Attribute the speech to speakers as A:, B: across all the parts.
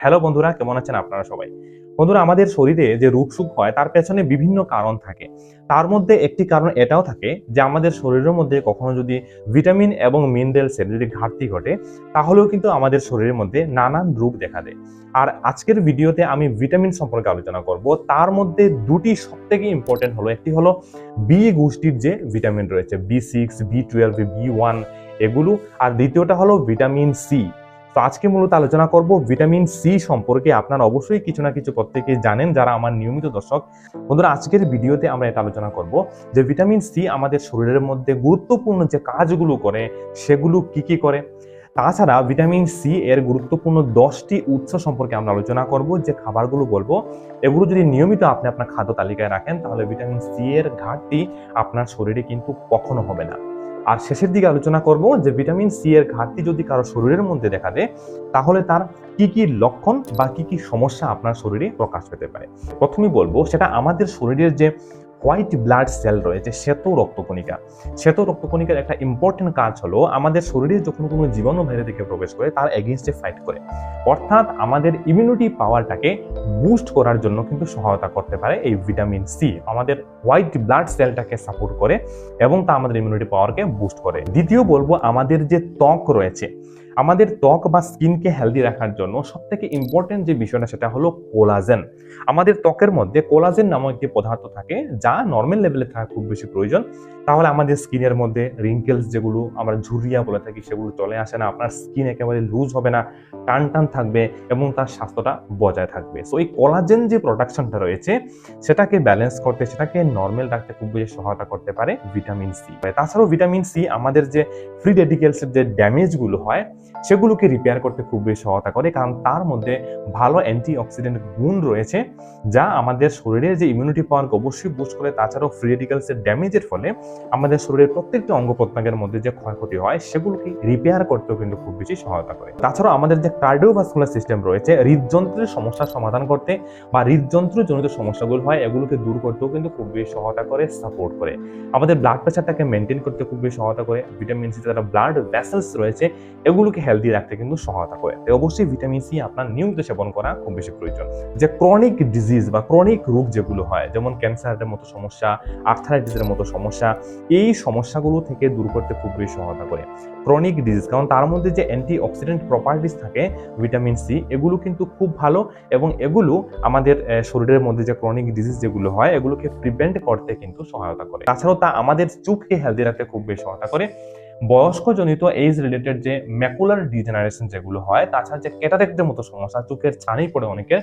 A: Hello বন্ধুরা, কেমন আছেন আপনারা সবাই? বন্ধুরা, আমাদের শরীরে যে রোগ সুখ হয়, তার পেছনে বিভিন্ন কারণ থাকে। তার মধ্যে একটি কারণ এটাও থাকে যে, আমাদের শরীরের মধ্যে কখনো যদি ভিটামিন এবং মিনারেলসের যদি ঘাটতি ঘটে, তাহলেও কিন্তু আমাদের শরীরের মধ্যে নানান রোগ দেখা দেয়। আর আজকের ভিডিওতে আমি ভিটামিন সম্পর্কে আলোচনা করব। তার মধ্যে দুটি সবথেকে ইম্পর্টেন্ট হলো। একটি হলো বি গোষ্ঠীর যে ভিটামিন রয়েছে, B six, B twelve, B one, এগুলো। আর দ্বিতীয়টা হলো ভিটামিন সি। তো আজকে মূলত আলোচনা করব ভিটামিন সি সম্পর্কে। আপনারা অবশ্যই কিছু না কিছু প্রত্যেকেই জানেন যারা আমার নিয়মিত দর্শক। বন্ধুরা, আজকের ভিডিওতে আমরা এটা আলোচনা করব যে ভিটামিন সি আমাদের শরীরের মধ্যে গুরুত্বপূর্ণ যে কাজগুলো করে, সেগুলো কি কি করে। তাছাড়া ভিটামিন সি এর গুরুত্বপূর্ণ দশটি উৎস সম্পর্কে আমরা আলোচনা করব, যে খাবারগুলো বলব। এগুলো যদি নিয়মিত আপনি আপনার খাদ্য তালিকায় রাখেন, তাহলে ভিটামিন সি এর ঘাটতি আপনার শরীরে কিন্তু কখনো হবে না। আর শেষের দিকে আলোচনা করব যে ভিটামিন সি এর ঘাটতি যদি কারও শরীরের মধ্যে দেখা দেয়, তাহলে তার কি কি লক্ষণ বা কি কি সমস্যা আপনার শরীরে প্রকাশ পেতে পারে? প্রথমেই বলব, সেটা আমাদের শরীরের যে হোয়াইট ব্লাড সেল রয়েছে, শ্বেত রক্তকণিকা। শ্বেত রক্তকণিকার একটা ইম্পর্টেন্ট কাজ হলো, আমাদের শরীরে যখন কোনো জীবাণু বাইরে থেকে প্রবেশ করে, তার এগেনস্টে ফাইট করে। অর্থাৎ আমাদের ইমিউনিটি পাওয়ারটাকে বুস্ট করার জন্য কিন্তু সহায়তা করতে পারে এই ভিটামিন সি আমাদের হোয়াইট ব্লাড সেলটাকে সাপোর্ট করে এবং তা আমাদের ইমিউনিটি পাওয়ারকে বুস্ট করে। দ্বিতীয় বলব, আমাদের যে ত্বক রয়েছে আমাদের ত্বক বা স্কিনকে হেলদি রাখার জন্য সব থেকে ইম্পর্টেন্ট যে বিষয়টা সেটা হলো কোলাজেন আমাদের ত্বকের মধ্যে কোলাজেন নামক একটি পদার্থ থাকে যা নর্মাল লেভেলে থাকা খুব বেশি প্রয়োজন। তাহলে আমাদের স্কিনের মধ্যে রিঙ্কেলস যেগুলো আমরা ঝুরিয়া বলে থাকি সেগুলো চলে আসে না, আপনার স্কিন একেবারে লুজ হবে না, টান টান থাকবে এবং তার স্বাস্থ্যটা বজায় থাকবে। সো এই কোলাজেন যে প্রোডাকশনটা রয়েছে, সেটাকে ব্যালেন্স করতে, সেটাকে নর্মাল রাখতে খুব বেশি সহায়তা করতে পারে ভিটামিন সি তাছাড়াও ভিটামিন সি আমাদের যে ফ্রি রেডিকেলসের যে ড্যামেজগুলো হয় সেগুলোকে রিপেয়ার করতে খুব বেশি সহায়তা করে, কারণ তার মধ্যে ভালো অ্যান্টি অক্সিডেন্ট গুণ রয়েছে, যা আমাদের শরীরের যে ইমিউনিটি পাওয়ারকে অবশ্যই বুস্ট করে, তাছাড়াও ফ্রি রেডিকেলসের ড্যামেজের ফলে আমাদের শরীরের প্রত্যেকটি অঙ্গ প্রত্যঙ্গের মধ্যে যে ক্ষয়ক্ষতি হয়, সেগুলোকে রিপেয়ার করতেও কিন্তু খুব বেশি সহায়তা করে। তাছাড়াও আমাদের যে কার্ডিওভাস্কুলার সিস্টেম রয়েছে, হৃদযন্ত্রের সমস্যার সমাধান করতে বা হৃদযন্ত্রজনিত সমস্যাগুলো হয়, এগুলোকে দূর করতেও কিন্তু খুব বেশি সহায়তা করে সাপোর্ট করে। আমাদের ব্লাড প্রেশারটাকে মেনটেন করতে খুব বেশি সহায়তা করে ভিটামিন সি যারা ব্লাড ভেসেলস রয়েছে এগুলোকে হেলদি রাখতে কিন্তু সহায়তা করে। তো অবশ্যই ভিটামিন সি আপনার নিয়মিত সেবন করা খুব বেশি প্রয়োজন। যে ক্রনিক ডিজিজ বা ক্রনিক রোগ যেগুলো হয়, যেমন ক্যান্সারের মতো সমস্যা আর্থারাইটিসের মতো সমস্যা, এই সমস্যাগুলো থেকে দূর করতে খুব বেশি সহায়তা করে। ক্রনিক ডিজিজ কারণ তার মধ্যে যে অ্যান্টি অক্সিডেন্ট প্রপার্টিস থাকে ভিটামিন সি এগুলো কিন্তু খুব ভালো এবং এগুলো আমাদের শরীরের মধ্যে যে ক্রনিক ডিজিজ যেগুলো হয়, এগুলোকে প্রিভেন্ট করতে কিন্তু সহায়তা করে। তাছাড়াও তা আমাদের চোখকে হেলদি রাখতে খুব বেশি সহায়তা করে। বয়স্কজনিত এইজ রিলেটেড যে ম্যাকুলার ডিজেনারেশন যেগুলো হয়, তাছাড়া যে ক্যাটারেক্টের মতো সমস্যা, চোখের ছানি পড়ে অনেকের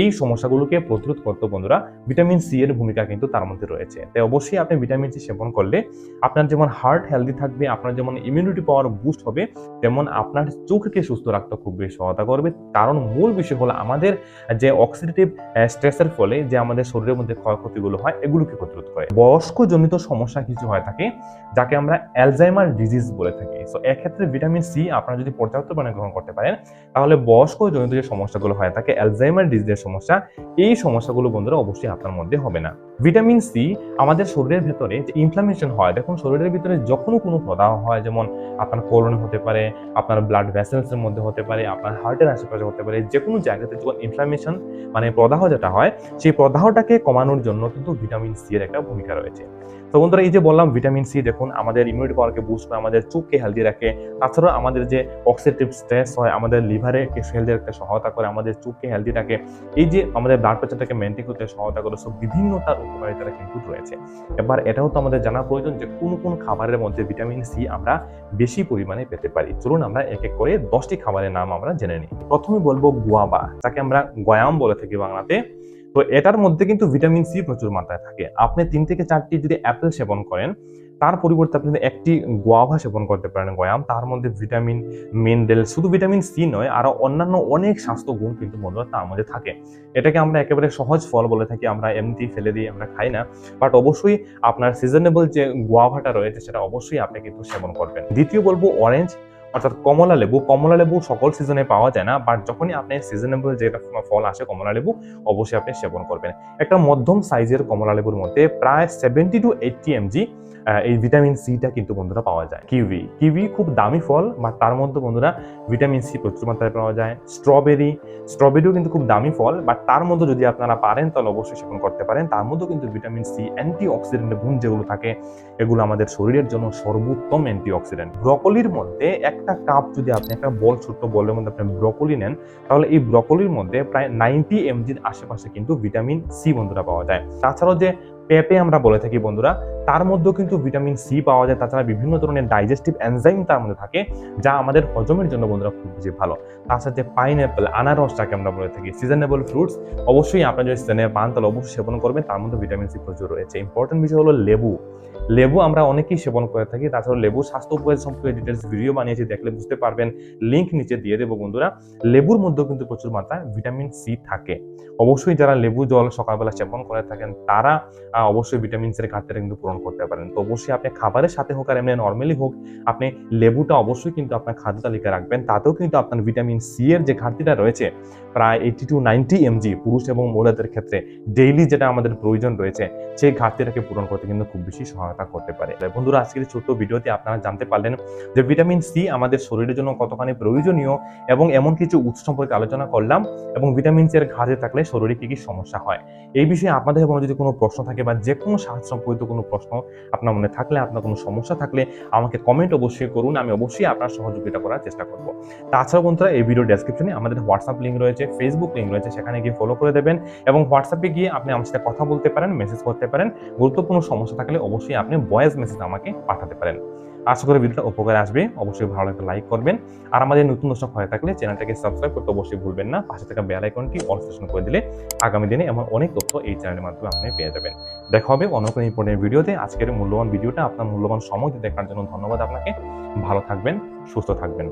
A: এই সমস্যাগুলোকে প্রতিরোধ করতে বন্ধুরা ভিটামিন সি এর ভূমিকা কিন্তু তার মধ্যে রয়েছে। তাই অবশ্যই আপনি ভিটামিন সি সেবন করলে আপনার যেমন হার্ট হেলদি থাকবে, আপনার যেমন ইমিউনিটি পাওয়ার বুস্ট হবে, তেমন আপনার চোখকে সুস্থ রাখতে খুব বেশি সহায়তা করবে। কারণ মূল বিষয় হলো আমাদের যে অক্সিডেটিভ স্ট্রেসের ফলে যে আমাদের শরীরের মধ্যে ক্ষয়ক্ষতিগুলো হয়, এগুলোকে প্রতিরোধ করে। বয়স্কজনিত সমস্যা কিছু হয়ে থাকে, যাকে আমরা অ্যালজাইমার বলে থাকি। সো এক্ষেত্রে ভিটামিন সি আপনারা যদি পর্যাপ্ত পরিমাণে গ্রহণ করতে পারেন, তাহলে বয়স্ক জনিত যে সমস্যাগুলো হয় থাকে অ্যালজাইমার ডিজিজের সমস্যা, এই সমস্যাগুলো বন্ধুরা অবশ্যই আপনার মধ্যে হবে না। ভিটামিন সি আমাদের শরীরের ভেতরে যে ইনফ্লামেশন হয়, দেখুন শরীরের ভিতরে যখনও কোনো প্রদাহ হয়, যেমন আপনার কোলনে হতে পারে, আপনার ব্লাড ভ্যাসেলসের মধ্যে হতে পারে, আপনার হার্টের আশেপাশে হতে পারে যে কোনো জায়গাতে যখন ইনফ্লামেশন মানে প্রদাহ যেটা হয়, সেই প্রদাহটাকে কমানোর জন্য কিন্তু ভিটামিন সি এর একটা ভূমিকা রয়েছে। তো বন্ধুরা, এই যে বললাম ভিটামিন সি দেখুন, আমাদের ইমিউনিটি পাওয়ারকে বুস্ট করে আমাদের চোখকে হেলদি রাখে। তাছাড়াও আমাদের যে অক্সিডেটিভ স্ট্রেস হয়, আমাদের লিভারে হেলদি রাখতে সহায়তা করে, আমাদের চোখকে হেলদি রাখে। এই যে আমাদের ব্লাড প্রেশারটাকে মেনটেন করতে সহায়তা করে সব বিভিন্ন তার উপকারিতা কিন্তু রয়েছে। এবার এটাও তো আমাদের জানা প্রয়োজন যে, কোন কোন খাবারের মধ্যে ভিটামিন সি আমরা বেশি পরিমাণে পেতে পারি। চলুন আমরা এক এক করে দশটি খাবারের নাম আমরা জেনে নিই। প্রথমে বলব গুয়াবা যাকে আমরা গয়াম বলে থাকি বাংলাতে। তো এটার মধ্যে কিন্তু ভিটামিন সি প্রচুর মাত্রায় থাকে। আপনি তিন থেকে চারটি যদি অ্যাপেল সেবন করেন, তার পরিবর্তে আপনি একটি গোয়াভা সেবন করতে পারেন গয়াম তার মধ্যে ভিটামিন মিনারেল শুধু ভিটামিন সি নয়, আরও অন্যান্য অনেক স্বাস্থ্য গুণ কিন্তু বন্ধুরা তার মধ্যে থাকে। এটাকে আমরা একেবারে সহজ ফল বলে থাকি, আমরা এমনি ফেলে দিই, আমরা খাই না। বাট অবশ্যই আপনার সিজনেবল যে গোয়াভাটা রয়েছে, সেটা অবশ্যই আপনি কিন্তু সেবন করবেন। দ্বিতীয় বলব অরেঞ্জ অর্থাৎ কমলা লেবু কমলা লেবু সকল সিজনে পাওয়া যায় না বাট যখনই আপনি সিজনেবল যেটা ফল আসে কমলা লেবু, অবশ্যই আপনি সেবন করবেন। একটা মধ্যম সাইজের কমলা লেবুর মধ্যে প্রায় সেভেন্টি টু এইটটি এমজি এই ভিটামিন সিটা কিন্তু বন্ধুরা পাওয়া যায়। কিউই কিউই খুব দামি ফল বাট তার মধ্যে বন্ধুরা ভিটামিন সি প্রচুর মাত্রায় পাওয়া যায়। স্ট্রবেরি স্ট্রবেরিও কিন্তু খুব দামি ফল বাট তার মধ্যে যদি আপনারা পারেন, তাহলে অবশ্যই সেবন করতে পারেন। তার মধ্যেও কিন্তু ভিটামিন সি অ্যান্টি অক্সিডেন্টের গুণ যেগুলো থাকে, এগুলো আমাদের শরীরের জন্য সর্বোত্তম অ্যান্টি অক্সিডেন্ট ব্রকলির মধ্যে একটা কাপ যদি আপনি একটা বল ছোট্ট বলের মধ্যে আপনি ব্রকলি নেন, তাহলে এই ব্রকলির মধ্যে প্রায় নাইনটি এমজির আশেপাশে কিন্তু ভিটামিন সি বন্ধুরা পাওয়া যায়। তাছাড়াও যে পেঁপে আমরা বলে থাকি বন্ধুরা। তার মধ্যেও কিন্তু ভিটামিন সি পাওয়া যায়, তাছাড়া বিভিন্ন ধরনের ডাইজেস্টিভ এনজাইম তার মধ্যে থাকে, যা আমাদের হজমের জন্য বন্ধুরা খুব বেশি ভালো। তার সাথে পাইনঅ্যাপেল আনারসটাকে আমরা বলে থাকি সিজনেবল ফ্রুটস অবশ্যই আপনারা যদি সিজনে পান, তাহলে অবশ্যই সেবন করবেন। তার মধ্যে ভিটামিন সি প্রচুর রয়েছে। ইম্পর্টেন্ট বিষয় হলো লেবু। লেবু আমরা অনেকেই সেবন করে থাকি, তাছাড়া লেবু স্বাস্থ্য উপকার সম্পর্কে ডিটেলস ভিডিও বানিয়েছি, দেখলে বুঝতে পারবেন। লিঙ্ক নিচে দিয়ে দেবো বন্ধুরা। লেবুর মধ্যেও কিন্তু প্রচুর মাত্রায় ভিটামিন সি থাকে। অবশ্যই যারা লেবু জল সকালবেলা সেবন করে থাকেন, তারা অবশ্যই ভিটামিন সি এর ঘাটতিটা কিন্তু পূরণ করতে পারেন। তো অবশ্যই আপনি খাবারের সাথে হোক আর এমনি নর্মালি হোক, আপনি লেবুটা অবশ্যই কিন্তু আপনার খাদ্য তালিকায় রাখবেন। তাতেও কিন্তু আপনার ভিটামিন সি এর যে ঘাটতিটা রয়েছে, প্রায় এইটি টু নাইনটি এমজি পুরুষ এবং মহিলাদের ক্ষেত্রে ডেইলি যেটা আমাদের প্রয়োজন রয়েছে, সেই ঘাটতিটাকে পূরণ করতে কিন্তু খুব বেশি সহায়তা করতে পারে। বন্ধুরা, আজকের ছোট্ট ভিডিওতে আপনারা জানতে পারলেন যে ভিটামিন সি আমাদের শরীরের জন্য কতখানি প্রয়োজনীয় এবং এমন কিছু উৎস সম্পর্কে আলোচনা করলাম এবং ভিটামিন সি এর ঘাটতি থাকলে শরীরে কি কি সমস্যা হয়। এই বিষয়ে আপনাদের মনে যদি কোনো প্রশ্ন থাকে বা যে কোনো সাহায্য সম্পর্কিত কোনো প্রশ্ন আপনার মনে থাকলে, আপনার কোনো সমস্যা থাকলে আমাকে কমেন্ট অবশ্যই করুন। আমি অবশ্যই আপনার সহযোগিতা করার চেষ্টা করব। তাছাড়াও বন্ধুরা, এই ভিডিও ডেসক্রিপশনে আমাদের হোয়াটসঅ্যাপ লিঙ্ক রয়েছে ফেসবুক লিঙ্ক রয়েছে, সেখানে গিয়ে ফলো করে দেবেন এবং হোয়াটসঅ্যাপে গিয়ে আপনি আমার সাথে কথা বলতে পারেন মেসেজ করতে পারেন। গুরুত্বপূর্ণ সমস্যা থাকলে অবশ্যই আপনি ভয়েস মেসেজ আমাকে পাঠাতে পারেন। আশা করি ভিডিওটা উপকারে আসবে। অবশ্যই ভালো লাগলে লাইক করবেন। আর আমাদের নতুন দর্শক হয়ে থাকলে চ্যানেলটাকে সাবস্ক্রাইব করতে অবশ্যই ভুলবেন না। পাশে থাকা বেল আইকনটি অল করে দিলে আগামী দিনে এমন অনেক তথ্য এই চ্যানেলের মাধ্যমে আপনি পেয়ে যাবেন। দেখা হবে অন্য কোনো ইম্পর্টেন্ট ভিডিওতে আজকের মূল্যবান ভিডিওটা আপনার মূল্যবান সময় দেখার জন্য ধন্যবাদ আপনাকে। ভালো থাকবেন, সুস্থ থাকবেন।